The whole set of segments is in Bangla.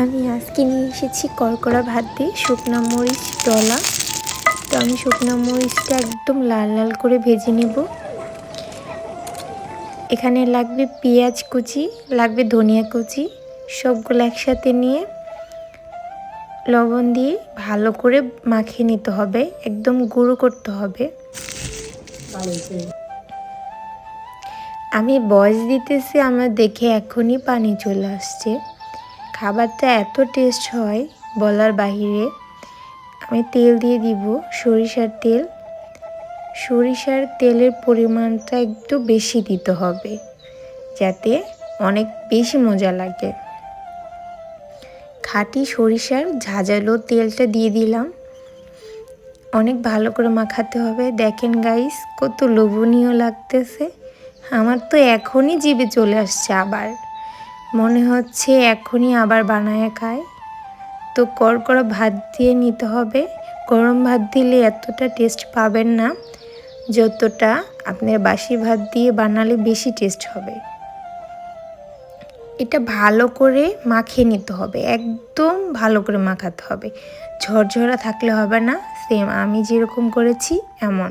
আমি আজকে নিয়ে এসেছি কড়কড়া ভাত দিয়ে শুকনো মরিচ ডলা তো আমি শুকনো মরিচটা একদম লাল লাল করে ভেজে নেব। এখানে লাগবে পেঁয়াজ কুচি, লাগবে ধনিয়া কুচি, সবগুলো একসাথে নিয়ে লবণ দিয়ে ভালো করে মাখিয়ে নিতে হবে, একদম গুঁড়ো করতে হবে। আমি বয়স দিতেছি, আমার দেখে এখনই পানি চলে আসছে। খাবারটা এত টেস্ট হয় বলার বাহিরে, আমি তেল দিয়ে দিব সরিষার তেল। সরিষার তেলের পরিমাণটা একটু বেশি দিতে হবে, যাতে অনেক বেশি মজা লাগে। খাঁটি সরিষার ঝাঁঝালো তেলটা দিয়ে দিলাম। অনেক ভালো করে মাখাতে হবে। দেখেন গাইস কত লোভনীয় লাগতেছে। আমার তো এখনই জিভে চলে আসছে আবার। মনে হচ্ছে এখনই আবার বানায় খায় তো কড়কড়া ভাত দিয়ে নিতে হবে। গরম ভাত দিলে এতটা টেস্ট পাবেন না, যতটা আপনার বাসি ভাত দিয়ে বানালে বেশি টেস্ট হবে। এটা ভালো করে মাখিয়ে নিতে হবে, একদম ভালো করে মাখাতে হবে। ঝরঝরা থাকলে হবে না সেম আমি যেরকম করেছি এমন।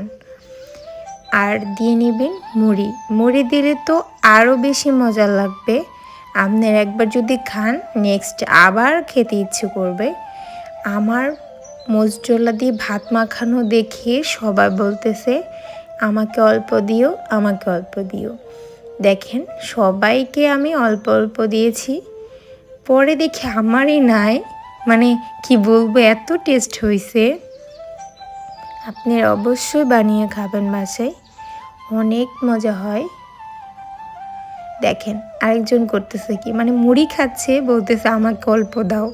আর দিয়ে নেবেন মুড়ি মুড়ি দিলে তো আরও বেশি মজা লাগবে। আপনার একবার যদি খান নেক্সট আবার খেতে ইচ্ছে করবে। আমার মজজোলা দিয়ে ভাত মাখানো দেখে সবাই বলতেছে, আমাকে অল্প দিও, আমাকে অল্প দিও। দেখেন, সবাইকে আমি অল্প অল্প দিয়েছি। পরে দেখি আমারই নাই। মানে কি বলব, এত টেস্ট হয়েছে আপনি অবশ্যই বানিয়ে খাবেন বাসায়। অনেক মজা হয়। দেখেন, আরেকজন করতেছে কি? মানে মুড়ি খাচ্ছে, বলতেছে, আমাকে অল্প দাও,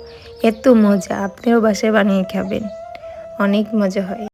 এত মজা, আপনিও বাসায় বানিয়ে খাবেন। অনেক মজা হয়।